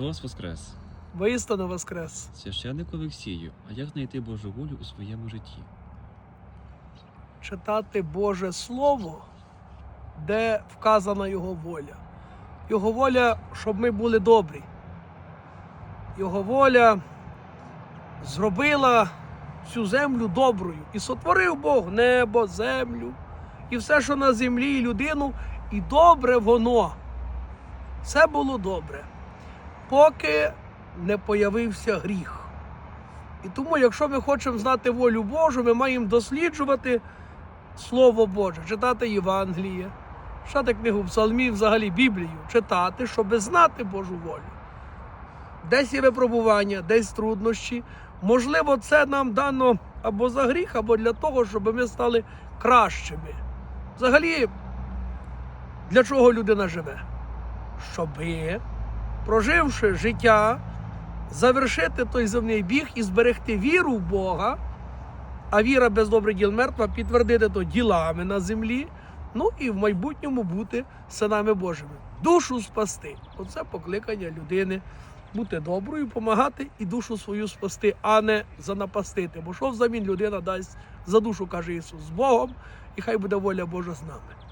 Христос Воскрес! Воістину воскрес. Священник Олексію, а як знайти Божу волю у своєму житті? Читати Боже Слово, де вказана Його воля. Його воля, щоб ми були добрі. Його воля зробила всю землю доброю. І сотворив Бог небо, землю і все, що на землі, і людину, і добре воно. Все було добре, поки не появився гріх. І тому, якщо ми хочемо знати волю Божу, ми маємо досліджувати Слово Боже, читати Євангеліє, читати книгу Псалмів, взагалі Біблію, читати, щоб знати Божу волю. Десь є випробування, десь труднощі. Можливо, це нам дано або за гріх, або для того, щоб ми стали кращими. Взагалі, для чого людина живе? Щоби, проживши життя, завершити той земний біг і зберегти віру в Бога, а віра без добрих діл мертва, підтвердити то ділами на землі, ну і в майбутньому бути синами Божими. Душу спасти. Оце покликання людини бути доброю, допомагати і душу свою спасти, а не занапастити. Бо що взамін людина дасть за душу, каже Ісус, з Богом, і хай буде воля Божа з нами.